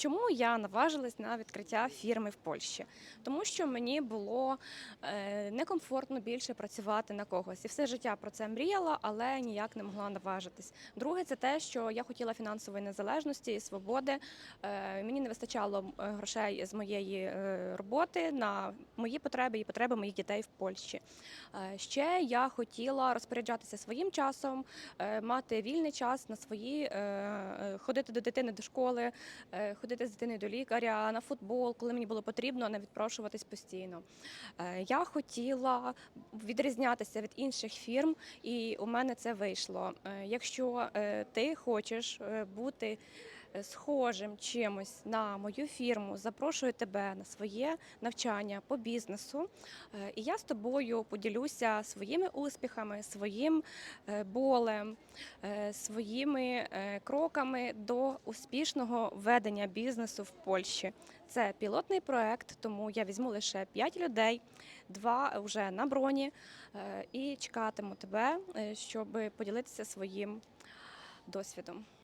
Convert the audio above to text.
Чому я наважилась на відкриття фірми в Польщі? Тому що мені було е, некомфортно більше працювати на когось. І все життя про це мріяла, але ніяк не могла наважитись. Друге, це те, що я хотіла фінансової незалежності і свободи. Е, мені не вистачало е, грошей з моєї роботи на мої потреби і потреби моїх дітей в Польщі. Ще я хотіла розпоряджатися своїм часом, мати вільний час на свої, ходити до дитини до школи, е, ходити з дитиною до лікаря, на футбол, коли мені було потрібно, не відпрошуватись постійно. Е, Я хотіла відрізнятися від інших фірм, і у мене це вийшло. Е, Якщо е, ти хочеш бути схожим чимось на мою фірму, запрошую тебе на своє навчання по бізнесу. Е, І я з тобою поділюся своїми успіхами, своїм е, болем, е, своїми е, кроками до успішного ведення бізнесу в Польщі. Це пілотний проект, тому я візьму лише 5 людей, два вже на броні, е, і чекатиму тебе, е, щоб поділитися своїм досвідом.